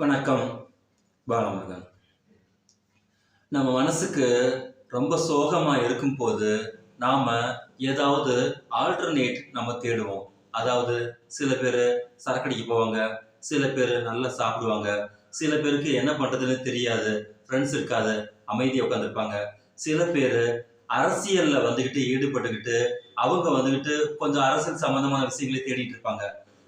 வணக்கம். பாலமுருகன். நம்ம மனசுக்கு ரொம்ப சோகமா இருக்கும்போது நாம ஏதாவது ஆல்டர்னேட் நம்ம தேடுவோம். அதாவது சில பேர் சரக்கடிக்கு போவாங்க சில பேர் நல்லா சாப்பிடுவாங்க சில பேருக்கு என்ன பண்றதுன்னு தெரியாது ஃப்ரெண்ட்ஸ் இருக்காது அமைதியாக உட்காந்துருப்பாங்க சில பேர் அரசியல்ல வந்துக்கிட்டு ஈடுபட்டுக்கிட்டு அவங்க வந்துக்கிட்டு கொஞ்சம் அரசியல் சம்பந்தமான விஷயங்களை தேடிட்டு இருப்பாங்க.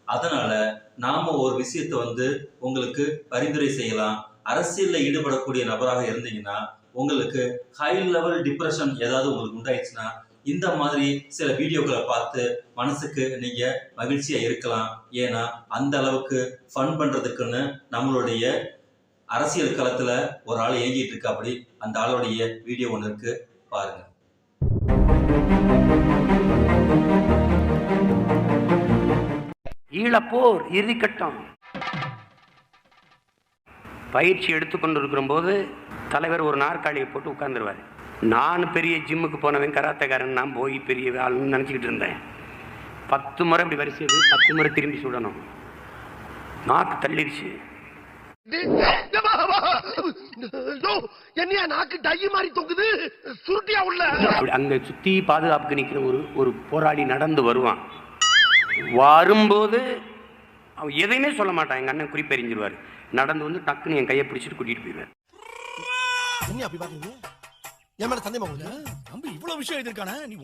அதனால நாம ஒரு விஷயத்தை வந்து உங்களுக்கு பரிந்துரை செய்யலாம். அரசியல்ல ஈடுபடக்கூடிய நபராக இருந்தீங்கன்னா உங்களுக்கு ஹை லெவல் டிப்ரெஷன் ஏதாவது உங்களுக்கு உண்டாயிடுச்சுன்னா இந்த மாதிரி சில வீடியோக்களை பார்த்து மனசுக்கு நீங்க மகிழ்ச்சியா இருக்கலாம். ஏன்னா அந்த அளவுக்கு ஃபன் பண்றதுக்குன்னு நம்மளுடைய அரசியல் களத்துல ஒரு ஆள் இயங்கிட்டு இருக்கா அப்படி அந்த ஆளுடைய வீடியோ ஒன்று இருக்கு. பாருங்க. ஈழப்போர் இறுதிக்கட்டம். பயிற்சி எடுத்துக்கொண்டிருக்கிற போது தலைவர் ஒரு நாற்காலியை போட்டு உட்கார்ந்துருவார். நான் பெரிய ஜிம்முக்கு போனவன் கராத்தக்காரன் நான் போய் பெரிய ஆளுன்னு நினச்சிக்கிட்டு இருந்தேன். பத்து முறை இப்படி வரிசை பத்து முறை திரும்பி சுடணும். நாக்கு தள்ளிடுச்சு என்னையா நாக்கு டை மாதிரி தொங்குது? சுருட்டியா உள்ள? அங்கே சுற்றி பாதுகாப்புக்கு நிற்கிற ஒரு ஒரு போராளி நடந்து வருவான். வரும்போது அவன் எதையுமே சொல்ல மாட்டான். எங்கள் அண்ணன் குறிப்பெறிஞ்சிருவார். நடந்து வந்து டக்குன்னு என் கையை பிடிச்சிட்டு கூட்டிகிட்டு போயிடுவார்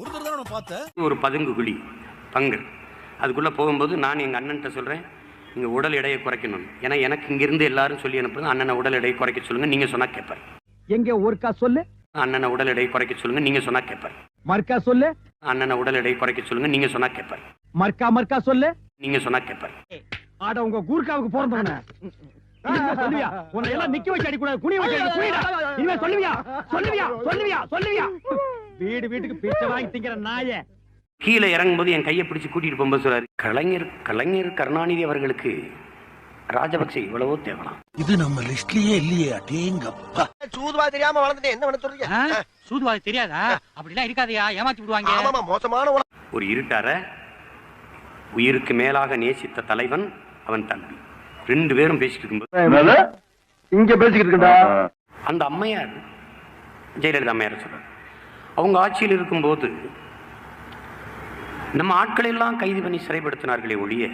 ஒரு தடவை தான் பார்த்த? ஒரு பதுங்கு குழி பங்கு அதுக்குள்ளே போகும்போது நான் எங்கள் அண்ணன்ட்ட சொல்கிறேன் நீங்கள் உடல் எடையை குறைக்கணும். ஏன்னா எனக்கு இங்கிருந்து எல்லாரும் சொல்லி அனுப்புறது அண்ணனை உடல் எடையை குறைக்க சொல்லுங்கள் நீங்கள் சொன்னால் கேட்பார் எங்க ஒருக்கா சொல்லு? அண்ணனை உடல் எடையை குறைக்க சொல்லுங்கள் நீங்கள் சொன்னால் கேட்பார் மர்க்கா சொல்லு? அண்ணனை உடல் எடையை குறைக்க சொல்லுங்கள் நீங்கள் சொன்னால் கேட்பார் மர்க்கா மர்க்கா சொல்லு. நீங்கள் சொன்னால் கேட்பார் ஆட உங்க கூர்க்காவுக்கு பிறந்தவன. சொல்லுவியா? உன்னை எல்லாம் நிக்க வச்சு அடிக்கூடாது குனி வச்சு அடி குனிடா. இனிமே சொல்லுவியா? சொல்லுவியா? சொல்லுவியா? சொல்லுவியா? வீடு வீட்டுக்கு பிச்சை வாங்கி திங்கிற நாயே. கீழே இறங்கும்போது என் கையை பிடிச்சி கூட்டிகிட்டு போகும்போது சொல்றாரு கலைஞர் கலைஞர் கருணாநிதி அவர்களுக்கு ராஜபக்சே இவ்வளவோ தேவலாம். இது நம்ம லிஸ்ட்லயே இல்லையே அடேங்கப்பா. சூதுவா தெரியாம வளர்ந்துட்டேன் என்ன பண்ண சொல்றீங்க? சூதுவாது தெரியாதா? அப்படிலாம் இருக்காதயா ஏமாத்தி விடுவாங்க. ஆமாமா மோசமான ஒரு இருட்டார உயிருக்கு மேலாக நேசித்த தலைவன் அவன் தம்பி. ரெண்டு பேரும் பேசிட்டு இருக்கும்போது இங்க பேசிக்கிட்டு இருக்கா அந்த அம்மையார் ஜெயலலிதா அம்மையார் சொல்றார். அவங்க ஆட்சியில் இருக்கும்போது நம்ம ஆட்களை எல்லாம் கைது பண்ணி சிறைப்படுத்தினார்களே ஒழிய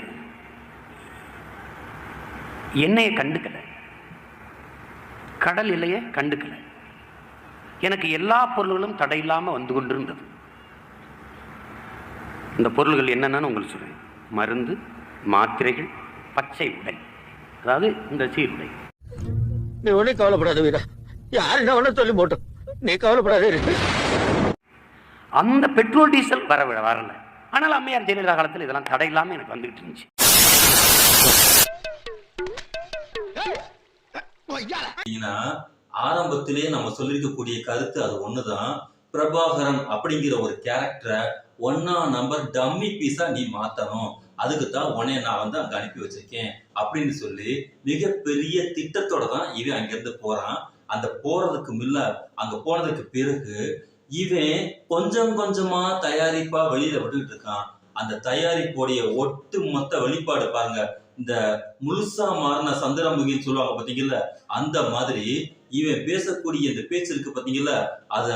என்னைய கண்டுக்கல. கடல் இல்லையே கண்டுக்கல. எனக்கு எல்லா பொருள்களும் தடையில்லாமல் வந்து கொண்டிருந்தது. இந்த பொருள்கள் என்னென்னு உங்களுக்கு சொல்றேன். மருந்து மாத்திரைகள் பச்சை உடை. அதாவது இந்த சீருடை. நீ ஒன்னும் கவலைப்படாத வீரா. யாரு என்ன சொல்லி போட்டோம் நீ கவலைப்படாதே இரு. அந்த பெட்ரோல் டீசல் வர வரல. ஆனால் அம்மையார் ஜெயலலிதா காலத்தில் இதெல்லாம் தடை இல்லாமல் எனக்கு வந்துகிட்டு இருந்துச்சு. ஆரம்பத்திலே நம்ம சொல்லியிருக்கக்கூடிய கருத்து அது ஒண்ணுதான். பிரபாகரன் அப்படிங்கிற ஒரு கேரக்டரை ஒன்னா நம்பர் டம்மி பீஸா நீ மாத்தணும். அதுக்கு தான் உன்னை நான் வந்து அங்கே அனுப்பி வச்சிருக்கேன். அப்படின்னு சொல்லி மிகப்பெரிய திட்டத்தோட தான் இவன் அங்கிருந்து போறான். அந்த போறதுக்கு மில்ல அங்க போனதுக்கு பிறகு இவன் கொஞ்சம் கொஞ்சமா தயாரிப்பா வெளியில விட்டுக்கிட்டு இருக்கான். அந்த தயாரிப்புடைய ஒட்டு மொத்த வெளிப்பாடு பாருங்க. இந்த முழுசா மாறின சந்திரமுகின்னு சொல்லுவாங்க பாத்தீங்கல்ல அந்த மாதிரி இவன் பேசக்கூடிய இந்த பேச்சு இருக்கு பாத்தீங்களா அத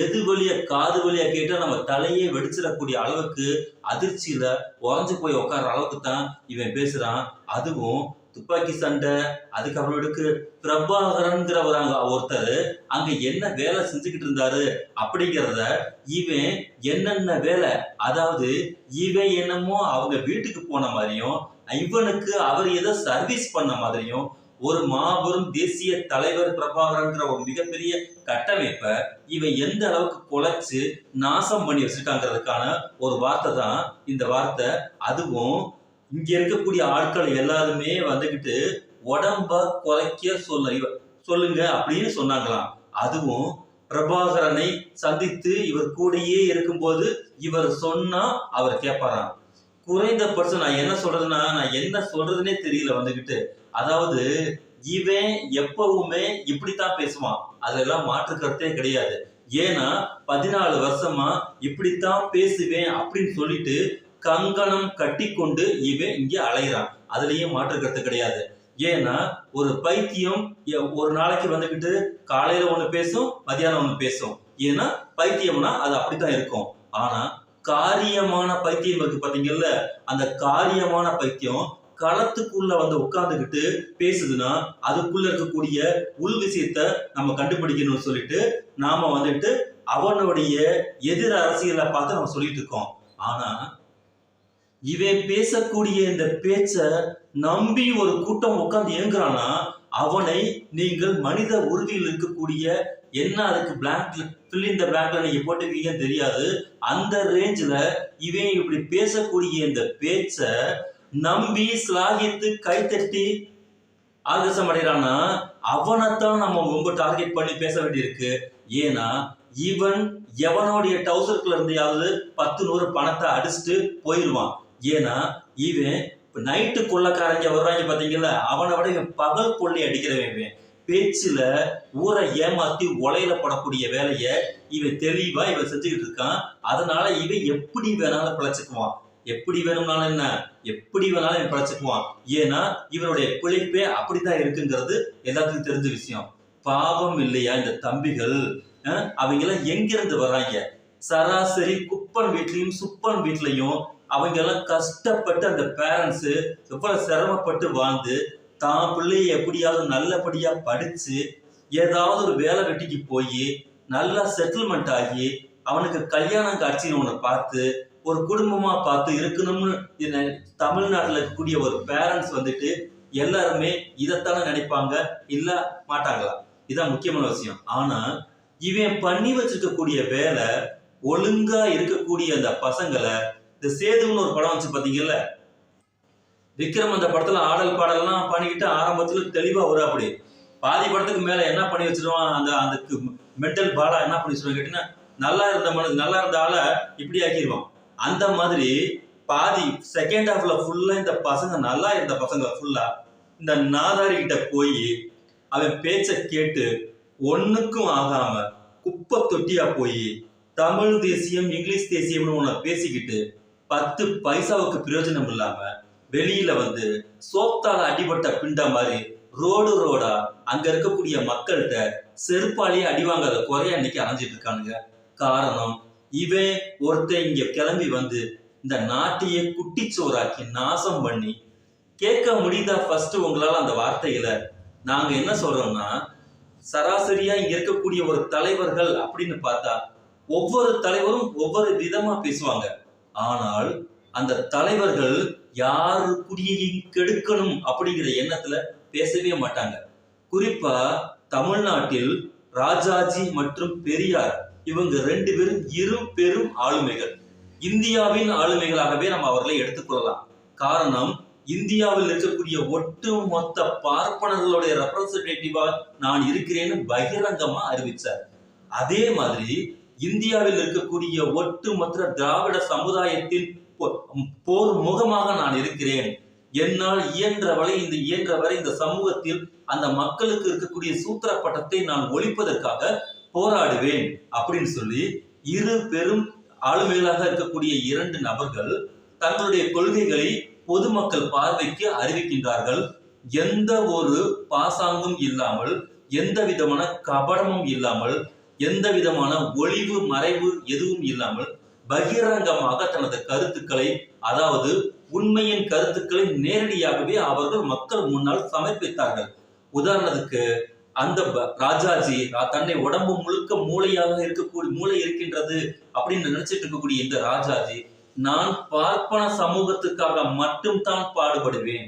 எது வழியா காது வழியா கேட்டா நம்ம தலையே வெடிச்சிடக்கூடிய அளவுக்கு அதிர்ச்சியில உறைஞ்சு போய் உட்கார்ற அளவுக்கு தான் இவன் பேசுறான். அதுவும் துப்பாக்கி சண்டை அதுக்கப்புறமேட்டுக்கு பிரபாகரன்கிற அங்க ஒருத்தர். அங்க என்ன வேலை செஞ்சுக்கிட்டு இருந்தாரு அப்படிங்கிறத இவன் என்னென்ன வேலை அதாவது இவன் என்னமோ அவங்க வீட்டுக்கு போன மாதிரியும் இவனுக்கு அவர் ஏதோ சர்வீஸ் பண்ண மாதிரியும் ஒரு மாபெரும் தேசிய தலைவர் பிரபாகரன்ற ஒரு மிகப்பெரிய கட்டமைப்பை இவன் எந்த அளவுக்கு குலைச்சு நாசம் பண்ணி வச்சிருக்காங்கிறதுக்கான ஒரு வார்த்தை தான் இந்த வார்த்தை. அதுவும் இங்க இருக்கக்கூடிய ஆட்கள் எல்லாருமே வந்துகிட்டு உடம்ப குறைக்க சொல்ல சொல்லுங்க அப்படின்னு சொன்னாங்களாம். அதுவும் பிரபாகரனை சந்தித்து இவர் கூடயே இருக்கும்போது இவர் சொன்னா அவர் கேட்பாராம் குறைந்தபட்சம் நான் என்ன சொல்றதுன்னா நான் என்ன சொல்றதுனே தெரியல வந்துகிட்டு. அதாவது இவன் எப்பவுமே இப்படித்தான் பேசுவான். அதெல்லாம் மாற்று கருத்தே கிடையாது. ஏன்னா பதினாலு வருஷமா இப்படித்தான் பேசுவேன் அப்படின்னு சொல்லிட்டு கங்கணம் கட்டி கொண்டு இவன் இங்கே அலைகிறான் அதுலயும் மாற்று கருத்து கிடையாது. ஏன்னா ஒரு பைத்தியம் ஒரு நாளைக்கு வந்துக்கிட்டு காலையில ஒன்று பேசும் மதியானம் ஒன்று பேசும். ஏன்னா பைத்தியம்னா அது அப்படித்தான் இருக்கும். ஆனா காரியமான பைத்தியம் இருக்கு பாத்தீங்கல்ல அந்த காரியமான பைத்தியம் களத்துக்குள்ள வந்து உட்காந்துக்கிட்டு பேசுதுன்னா அதுக்குள்ள இருக்கக்கூடிய உள் விஷயத்த நம்ம கண்டுபிடிக்கணும்னு சொல்லிட்டு நாம வந்துட்டு அவனுடைய எதிர் அரசியலை பார்த்து நம்ம சொல்லிட்டு இருக்கோம். ஆனா இவன் பேசக்கூடிய இந்த பேச்ச நம்பி ஒரு கூட்டம் உட்காந்து இயங்குறானா அவனை நீங்கள் மனித உறுதியில் இருக்கக்கூடிய என்ன அதுக்கு பிளாங்க்ல ஃபில் இந்த பிளாங்க்ல நீங்க போட்டுருக்கீங்கன்னு தெரியாது. அந்த ரேஞ்சில் இவன் இப்படி பேசக்கூடிய இந்த பேச்ச நம்பி சிலாகித்து கைத்தட்டி ஆகசம் அடைகிறான்னா அவனைத்தான் நம்ம ரொம்ப டார்கெட் பண்ணி பேச வேண்டியிருக்கு. ஏன்னா இவன் எவனுடைய டவுசருக்குள்ள இருந்தையாவது பத்து நூறு பணத்தை அடிச்சுட்டு போயிடுவான் ஏன்னா இவன் நைட்டு கொள்ளக்காரங்க வர்றாங்க பாத்தீங்கல்ல அவனை விட இவன் பகல் கொள்ளை அடிக்கிறவன் இவன். பேச்சுல ஊரை ஏமாத்தி உலையில படக்கூடிய வேலையை இவன் தெளிவா இவன் செஞ்சுக்கிட்டு இருக்கான். அதனால இவன் எப்படி வேணாலும் பிழைச்சுக்குவான். எப்படி வேணும்னாலும் என்ன? எப்படி வேணாலும் இவன் பிழைச்சுக்குவான். ஏன்னா இவனுடைய பிழைப்பே அப்படிதான் இருக்குங்கிறது எல்லாத்துக்கும் தெரிஞ்ச விஷயம். பாவம் இல்லையா இந்த தம்பிகள்? அவங்களாம் அவங்க எல்லாம் எங்கிருந்து வர்றாங்க? சராசரி குப்பன் வீட்லயும் சுப்பன் வீட்லயும் அவங்க எல்லாம் கஷ்டப்பட்டு அந்த பேரண்ட்ஸ் எவ்வளவு சிரமப்பட்டு வாழ்ந்து தான் பிள்ளைய எப்படியாவது நல்லபடியா படிச்சு ஏதாவது ஒரு வேலை வெட்டிக்கு போய் நல்லா செட்டில்மெண்ட் ஆகி அவனுக்கு கல்யாணம் காட்சின்னு ஒன்று பார்த்து ஒரு குடும்பமா பார்த்து இருக்கணும்னு தமிழ்நாட்டில் இருக்கக்கூடிய ஒரு பேரண்ட்ஸ் வந்துட்டு எல்லாருமே இதைத்தானே நினைப்பாங்க இல்ல மாட்டாங்களா? இதான் முக்கியமான விஷயம். ஆனா இவன் பண்ணி வச்சிருக்கக்கூடிய வேலை ஒழுங்கா இருக்கக்கூடிய அந்த பசங்களை இந்த சேதுன்னு ஒரு படம் வச்சு பார்த்தீங்கல்ல விக்ரம் அந்த படத்துல ஆடல் பாடல்லாம் பண்ணிக்கிட்டு ஆரம்பத்துல தெளிவா வரும் அப்படி. பாதி படத்துக்கு மேல என்ன பண்ணி வச்சிருவான்? அந்த அந்த மெட்டல் பாலா என்ன பண்ணி வச்சிருவான் கேட்டீங்கன்னா நல்லா இருந்த மனது நல்லா இருந்தால இப்படி ஆக்கிடுவான் அந்த மாதிரி பாதி செகண்ட் ஹாஃப்ல ஃபுல்லா இந்த பசங்க நல்லா இருந்த பசங்க ஃபுல்லா இந்த நாதாரி கிட்ட போய் அவன் பேச்ச கேட்டு ஒண்ணுக்கும் ஆகாம குப்பை தொட்டியா போய் தமிழ் தேசியம் இங்கிலீஷ் தேசியம்னு உன்னை பேசிக்கிட்டு பத்து பைசாவுக்கு பிரயோஜனம் இல்லாம வெளியில வந்து சோப்தால அடிபட்ட பிண்ட மாதிரி ரோடு ரோடா அங்க இருக்கக்கூடிய மக்கள்கிட்ட செருப்பாலேயே அடிவாங்காத குறைய அன்னைக்கு அணைஞ்சிட்டு இருக்கானுங்க. காரணம் இவன் ஒருத்தன் இங்க கிளம்பி வந்து இந்த நாட்டையே குட்டிச்சோறாக்கி நாசம் பண்ணி கேட்க முடியுதா ஃபர்ஸ்ட் உங்களால அந்த வார்த்தைகளை நாங்க என்ன சொல்றோம்னா சராசரியா இங்க இருக்கக்கூடிய ஒரு தலைவர்கள் அப்படின்னு பார்த்தா ஒவ்வொரு தலைவரும் ஒவ்வொரு விதமா பேசுவாங்க. ஆனால் அந்த தலைவர்கள் யாரு குடியையும் கெடுக்கணும் அப்படிங்கிற எண்ணத்துல பேசவே மாட்டாங்க. குறிப்பா தமிழ்நாட்டில் ராஜாஜி மற்றும் பெரியார் இவங்க ரெண்டு பேரும் இரு பெரும் ஆளுமைகள். இந்தியாவின் ஆளுமைகளாகவே நம்ம அவர்களை எடுத்துக்கொள்ளலாம் காரணம் இந்தியாவில் இருக்கக்கூடிய ஒட்டு மொத்த பார்ப்பனர்களுடைய ரெப்ரசன்டேட்டிவா நான் இருக்கிறேன்னு பகிரங்கமா அறிவிச்சார். அதே மாதிரி இந்தியாவில் இருக்கக்கூடிய ஒட்டுமொத்த திராவிட சமுதாயத்தின் பொ- போர் முகமாக நான் இருக்கிறேன். என்னால் இயன்றவரை இந்த இயன்றவரை இந்த சமூகத்தில் அந்த மக்களுக்கு இருக்கக்கூடிய சூத்திர பட்டத்தை நான் ஒழிப்பதற்காக போராடுவேன் அப்படின்னு சொல்லி இரு பெரும் ஆளுமைகளாக இருக்கக்கூடிய இரண்டு நபர்கள் தங்களுடைய கொள்கைகளை பொதுமக்கள் பார்வைக்கு அறிவிக்கின்றார்கள். எந்த ஒரு பாசாங்கும் இல்லாமல் எந்த விதமான கபடமும் இல்லாமல் எந்த விதமான ஒளிவு மறைவு எதுவும் இல்லாமல் பகிரங்கமாக தனது கருத்துக்களை அதாவது உண்மையின் கருத்துக்களை நேரடியாகவே அவர்கள் மக்கள் முன்னால் சமர்ப்பித்தார்கள். உதாரணத்துக்கு அந்த ராஜாஜி தன்னை உடம்பு முழுக்க மூளையாக இருக்கக்கூடிய மூளை இருக்கின்றது அப்படின்னு நினைச்சிட்டு இருக்கக்கூடிய இந்த ராஜாஜி நான் பார்ப்பன சமூகத்துக்காக மட்டும்தான் பாடுபடுவேன்.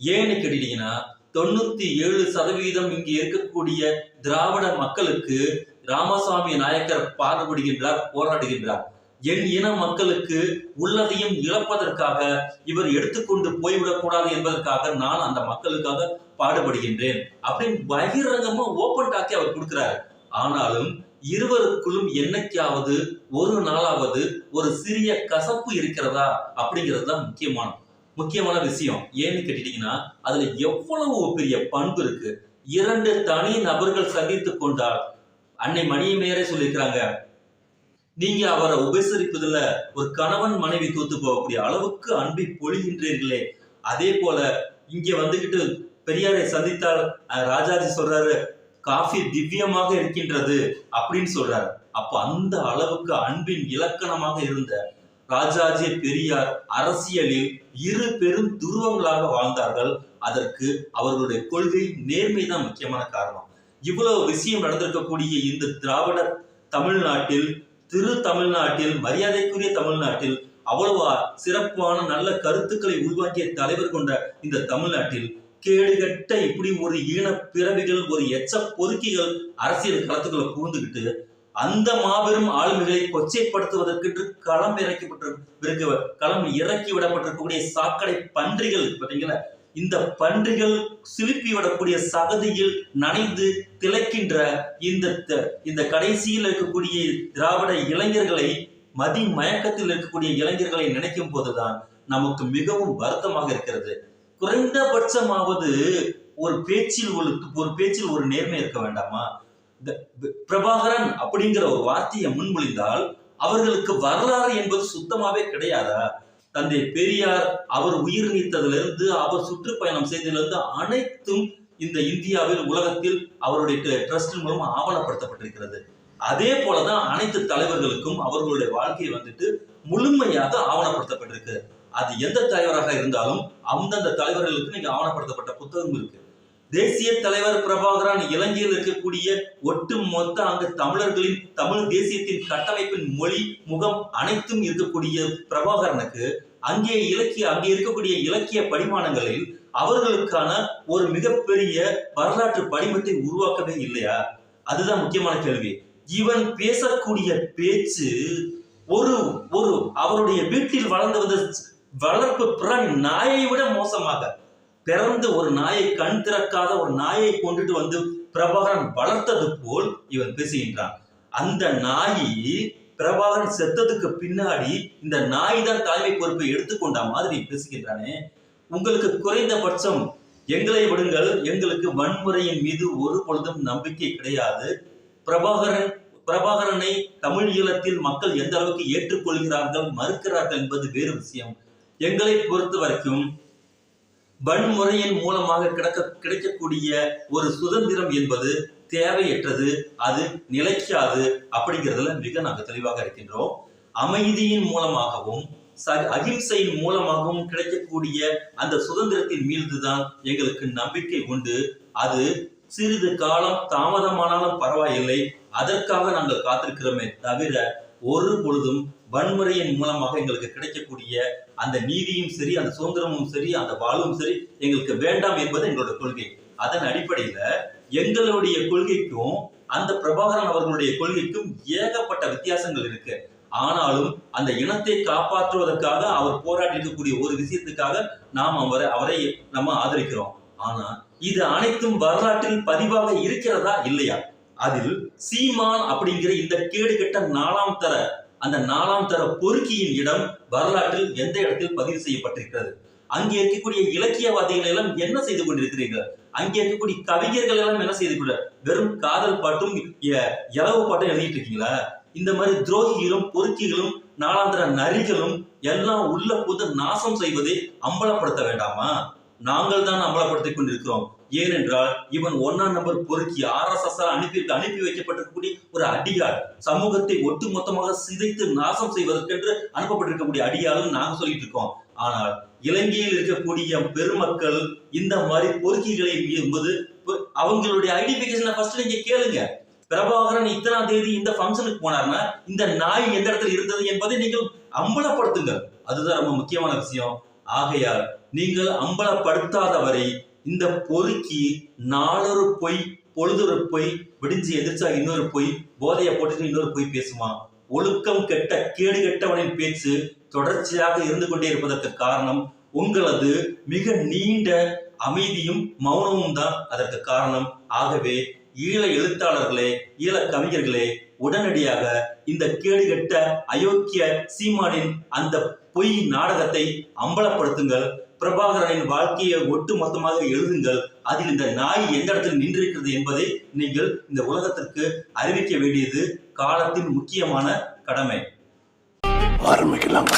ஏன்னு கேட்டீங்கன்னா தொண்ணூத்தி ஏழு சதவீதம் இங்கு இருக்கக்கூடிய திராவிட மக்களுக்கு ராமசாமி நாயக்கர் பாடுபடுகின்றார் போராடுகின்றார். என் இன மக்களுக்கு உள்ளதையும் இழப்பதற்காக இவர் எடுத்துக்கொண்டு போய்விடக் கூடாது என்பதற்காக நான் அந்த மக்களுக்காக பாடுபடுகின்றேன் அப்படின்னு பகிரங்கமா ஓபன் டாக்கி அவர் கொடுக்கிறாரு. ஆனாலும் இருவருக்குள்ளும் என்னைக்காவது ஒரு நாளாவது ஒரு சிறிய கசப்பு இருக்கிறதா அப்படிங்கிறது தான் முக்கியமான முக்கியமான விஷயம். ஏன்னு கேட்டீங்கன்னா அதுல எவ்வளவு பெரிய பண்பு இருக்கு. இரண்டு தனி நபர்கள் சந்தித்து கொண்டால் அன்னை மணியமையரே சொல்லியிருக்கிறாங்க. நீங்க அவரை உபசரிப்பதுல ஒரு கணவன் மனைவி தூத்து போகக்கூடிய அளவுக்கு அன்பை பொழிகின்றீர்களே. அதே போல இங்க வந்துகிட்டு பெரியாரை சந்தித்தால் ராஜாஜி சொல்றாரு காஃபி திவ்யமாக இருக்கின்றது அப்படின்னு சொல்றாரு. அப்ப அந்த அளவுக்கு அன்பின் இலக்கணமாக இருந்த ராஜாஜி பெரியார் அரசியலில் இரு பெரும் துருவங்களாக வாழ்ந்தார்கள். அதற்கு அவர்களுடைய கொள்கை நேர்மை தான் முக்கியமான காரணம். இவ்வளவு விஷயம் நடந்திருக்கக்கூடிய இந்த திராவிடர் தமிழ்நாட்டில் திரு தமிழ்நாட்டில் மரியாதைக்குரிய தமிழ்நாட்டில் அவ்வளவா சிறப்பான நல்ல கருத்துக்களை உள்வாங்கிய தலைவர் கொண்ட இந்த தமிழ்நாட்டில் கேடுகட்ட இப்படி ஒரு ஈன பிறவிகள் ஒரு எச்ச பொறுக்கிகள் அரசியல் களத்துக்குள்ள புகுந்துகிட்டு அந்த மாபெரும் ஆளுமைகளை கொச்சைப்படுத்துவதற்கென்று களம் இறக்கப்பட்டிருக்க களம் இறக்கி விடப்பட்டிருக்கக்கூடிய சாக்கடை பன்றிகள் பார்த்தீங்களா இந்த பன்றிகள் சிலுப்பி விடக்கூடிய சகதியில் நனைந்து திளைக்கின்ற இந்த த- இந்த கடைசியில் இருக்கக்கூடிய திராவிட இளைஞர்களை மதி மயக்கத்தில் இருக்கக்கூடிய இளைஞர்களை நினைக்கும் போதுதான் நமக்கு மிகவும் வருத்தமாக இருக்கிறது. குறைந்தபட்சமாவது ஒரு பேச்சில் ஒரு ஒரு பேச்சில் ஒரு நேர்மை இருக்க வேண்டாமா? இந்த பிரபாகரன் அப்படிங்கிற ஒரு வார்த்தையை முன்மொழிந்தால் அவர்களுக்கு வரலாறு என்பது சுத்தமாவே கிடையாதா? தந்தை பெரியார் அவர் உயிர் நீத்ததிலிருந்து அவர் சுற்றுப்பயணம் செய்ததிலிருந்து அனைத்தும் இந்த இந்தியாவில் உலகத்தில் அவருடைய ட்ரஸ்ட் மூலம் ஆவணப்படுத்தப்பட்டிருக்கிறது. அதே போலதான் அனைத்து தலைவர்களுக்கும் அவர்களுடைய வாழ்க்கையை வந்துட்டு முழுமையாக ஆவணப்படுத்தப்பட்டிருக்கு. அது எந்த தலைவராக இருந்தாலும் அந்தந்த தலைவர்களுக்கு நீங்க ஆவணப்படுத்தப்பட்ட புத்தகம் இருக்கு. தேசிய தலைவர் பிரபாகரன் இலங்கையில் இருக்கக்கூடிய ஒட்டு மொத்த அங்கு தமிழர்களின் தமிழ் தேசியத்தின் கட்டமைப்பின் மொழி முகம் அனைத்தும் இருக்கக்கூடிய பிரபாகரனுக்கு அங்கே இலக்கிய அங்கே இருக்கக்கூடிய இலக்கிய படிமானங்களில் அவர்களுக்கான ஒரு மிகப்பெரிய வரலாற்று படிமத்தை உருவாக்கவே இல்லையா? அதுதான் முக்கியமான கேள்வி. இவன் பேசக்கூடிய பேச்சு ஒரு ஒரு அவருடைய வீட்டில் வளர்ந்து வந்த வளர்ப்பு பிறன் நாயை விட மோசமாக. பிறந்து ஒரு நாயை கண் திறக்காத ஒரு நாயை கொண்டுட்டு வந்து பிரபாகரன் வளர்த்தது போல் இவன் பேசுகின்றான். அந்த நாய் பிரபாகரன் செத்ததுக்கு பின்னாடி இந்த நாய் தான் தலைமை பொறுப்பை எடுத்துக்கொண்ட மாதிரி பேசுகின்றானே. உங்களுக்கு குறைந்தபட்சம் எங்களை விடுங்கள் எங்களுக்கு வன்முறையின் மீது ஒரு பொழுதும் நம்பிக்கை கிடையாது. பிரபாகரன் பிரபாகரனை தமிழ் ஈழத்தில் மக்கள் எந்த அளவுக்கு ஏற்றுக்கொள்கிறார்கள் மறுக்கிறார்கள் என்பது வேறு விஷயம். எங்களை பொறுத்த வரைக்கும் வன்முறையின் மூலமாக கிடைக்க கிடைக்கக்கூடிய ஒரு சுதந்திரம் என்பது தேவையற்றது அது நிலைக்காது அப்படிங்கிறதுல மிக நாங்கள் தெளிவாக இருக்கின்றோம். அமைதியின் மூலமாகவும் ச- அகிம்சையின் மூலமாகவும் கிடைக்கக்கூடிய அந்த சுதந்திரத்தின் மீதுதான் எங்களுக்கு நம்பிக்கை உண்டு. அது சிறிது காலம் தாமதமானாலும் பரவாயில்லை. அதற்காக நாங்கள் காத்திருக்கிறோமே தவிர ஒரு பொழுதும் வன்முறையின் மூலமாக எங்களுக்கு கிடைக்கக்கூடிய அந்த நீதியும் சரி அந்த சுதந்திரமும் சரி அந்த வாழ்வும் சரி எங்களுக்கு வேண்டாம் என்பது எங்களோட கொள்கை. அதன் அடிப்படையில எங்களுடைய கொள்கைக்கும் அந்த பிரபாகரன் அவர்களுடைய கொள்கைக்கும் ஏகப்பட்ட வித்தியாசங்கள் இருக்கு. ஆனாலும் அந்த இனத்தை காப்பாற்றுவதற்காக அவர் போராடி இருக்கக்கூடிய ஒரு விஷயத்துக்காக நாம் அவரை அவரை நம்ம ஆதரிக்கிறோம். ஆனா இது அனைத்தும் வரலாற்றில் பதிவாக இருக்கிறதா இல்லையா? அதில் சீமான் அப்படிங்கிற இந்த கேடுகெட்ட நாலாம் தர அந்த நாலாம் தர பொறுக்கியின் இடம் வரலாற்றில் எந்த இடத்தில் பதிவு செய்யப்பட்டிருக்கிறது? அங்கே இருக்கக்கூடிய இலக்கியவாதிகள் எல்லாம் என்ன செய்து கொண்டிருக்கிறீர்கள்? அங்கே இருக்கக்கூடிய கவிஞர்கள் எல்லாம் என்ன செய்து கூட வெறும் காதல் பாட்டும் இளவு இலவு பாட்டும் எழுதிட்டு இருக்கீங்களா? இந்த மாதிரி துரோகிகளும் பொறுக்கிகளும் நாளாந்திர நரிகளும் எல்லாம் உள்ள புது நாசம் செய்வதை அம்பலப்படுத்த வேண்டாமா? நாங்கள் தான் அம்பலப்படுத்திக் கொண்டிருக்கிறோம். ஏனென்றால் இவன் ஒன்னாம் நம்பர் பொறுக்கி ஆர் எஸ் எஸ் அனுப்பி அனுப்பி வைக்கப்பட்டிருக்கக்கூடிய ஒரு அடியாள். சமூகத்தை ஒட்டுமொத்தமாக சிதைத்து நாசம் செய்வதற்கென்று அனுப்பப்பட்டிருக்கக்கூடிய அடியாள்னு நாங்க சொல்லிட்டு இருக்கோம். ஆனால் இலங்கையில் இருக்கக்கூடிய பெருமக்கள் இந்த மாதிரி பொறுக்கிகளை என்பது அவங்களுடைய ஐடென்டிபிகேஷனை ஃபர்ஸ்ட் நீங்க கேளுங்க. பிரபாகரன் இத்தனாம் தேதி இந்த ஃபங்க்ஷனுக்கு போனார்னா இந்த நாய் எந்த இடத்துல இருந்தது என்பதை நீங்கள் அம்பலப்படுத்துங்கள். அதுதான் ரொம்ப முக்கியமான விஷயம். ஆகையால் நீங்கள் அம்பலப்படுத்தாத வரை இந்த பொறுக்கி நாளொரு பொய் பொழுதொரு பொய் விடிஞ்சு எதிர்ச்சா இன்னொரு பொய் போதையை போட்டுட்டு இன்னொரு பொய் பேசுவான் ஒழுக்கம் கெட்ட கேடு கெட்டவனின் பேச்சு தொடர்ச்சியாக இருந்து கொண்டே இருப்பதற்கு காரணம் உங்களது மிக நீண்ட அமைதியும் மௌனமும் தான் அதற்கு காரணம். ஆகவே ஈழ எழுத்தாளர்களே ஈழ கவிஞர்களே உடனடியாக இந்த கேடுகட்ட அயோக்கிய சீமானின் அந்த பொய் நாடகத்தை அம்பலப்படுத்துங்கள். பிரபாகரனின் வாழ்க்கையை ஒட்டு மொத்தமாக எழுதுங்கள். அதில் இந்த நாய் எந்த இடத்தில் நின்றிருக்கிறது என்பதை நீங்கள் இந்த உலகத்திற்கு அறிவிக்க வேண்டியது காலத்தின் முக்கியமான கடமை. ஆரம்பிக்கலாம்.